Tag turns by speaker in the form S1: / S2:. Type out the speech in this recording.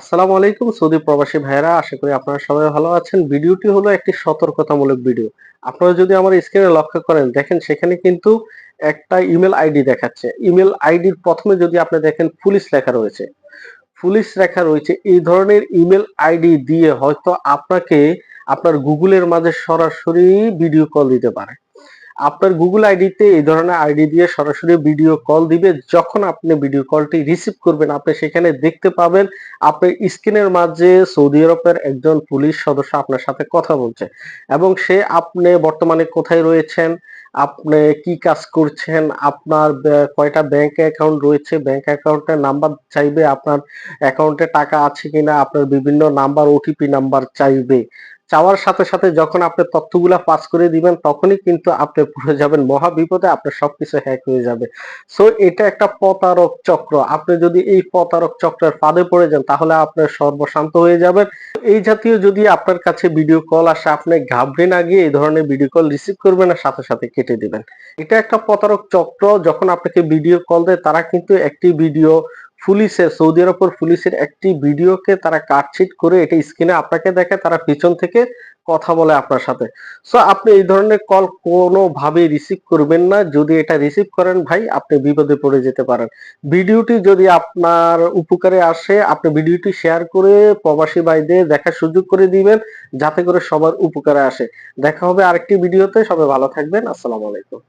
S1: আসসালামু আলাইকুম সৌদি প্রবাসী ভাইয়েরা, আশা করি আপনারা সবাই ভালো আছেন। ভিডিওটি হলো একটি সতর্কতামূলক ভিডিও। আপনারা যদি আমার স্ক্রিনে লক্ষ্য করেন, দেখেন সেখানে কিন্তু একটা ইমেল আইডি দেখাচ্ছে। ইমেল আইডির প্রথমে যদি আপনি দেখেন, পুলিশ লেখা রয়েছে। পুলিশ লেখা রয়েছে, এই ধরনের ইমেল আইডি দিয়ে হয়তো আপনাকে আপনার গুগলের মাঝে সরাসরি ভিডিও কল দিতে পারে। আপনার গুগল আইডিতে এই ধরনের আইডি দিয়ে সরাসরি ভিডিও কল দিবে। যখন আপনি ভিডিও কলটি রিসিভ করবেন, আপনি সেখানে দেখতে পাবেন আপনার স্ক্রিনের মাঝে সৌদি আরবের একজন পুলিশ সদস্য আপনার সাথে কথা বলছে এবং সে আপনি বর্তমানে কোথায় রয়েছেন, আপনি কি কাজ করছেন, আপনার কয়টা ব্যাংক অ্যাকাউন্ট রয়েছে ব্যাংক অ্যাকাউন্টের নাম্বার চাইবে, আপনার অ্যাকাউন্টে টাকা আছে কিনা, আপনার বিভিন্ন নাম্বার ওটিপি নাম্বার চাইবে। চাওয়ার সাথে সাথে যখন আপনি তথ্যগুলা পাস করে দিবেন, তখনই কিন্তু আপনি পড়ে যাবেন। মহা বিপদে আপনার সবকিছু হ্যাক হয়ে যাবে। সো এটা একটা প্রতারক চক্র। আপনি যদি এই প্রতারক চক্রের ফাঁদে পড়ে যান, তাহলে আপনার সর্বশান্ত হয়ে যাবেন এই জাতীয় যদি আপনার কাছে ভিডিও কল আসে, আপনি ঘাবড়ে না গিয়ে এই ধরনের ভিডিও কল রিসিভ করবেন আর সাথে সাথে কেটে দিবেন। এটা একটা প্রতারক চক্র। যখন আপনাকে ভিডিও কল দেয়, তারা কিন্তু একটি ভিডিও পুলিশের সৌদি আরবের পুলিশের একটি ভিডিওকে তারা কাটছিট করে এটা স্ক্রিনে আপনাকে দেখে তারা পিছন থেকে কথা বলে আপনার সাথে। সো আপনি এই ধরনের কল কোনোভাবে রিসিভ করবেন না। যদি এটা রিসিভ করেন ভাই, আপনি বিপদে পড়ে যেতে পারেন। ভিডিওটি যদি আপনার উপকারে আসে, আপনি ভিডিওটি শেয়ার করে প্রবাসী ভাইদের দেখার সুযোগ করে দিবেন, যাতে করে সবার উপকারে আসে। দেখা হবে আরেকটি ভিডিওতে। সবাই ভালো থাকবেন। আসসালামু আলাইকুম।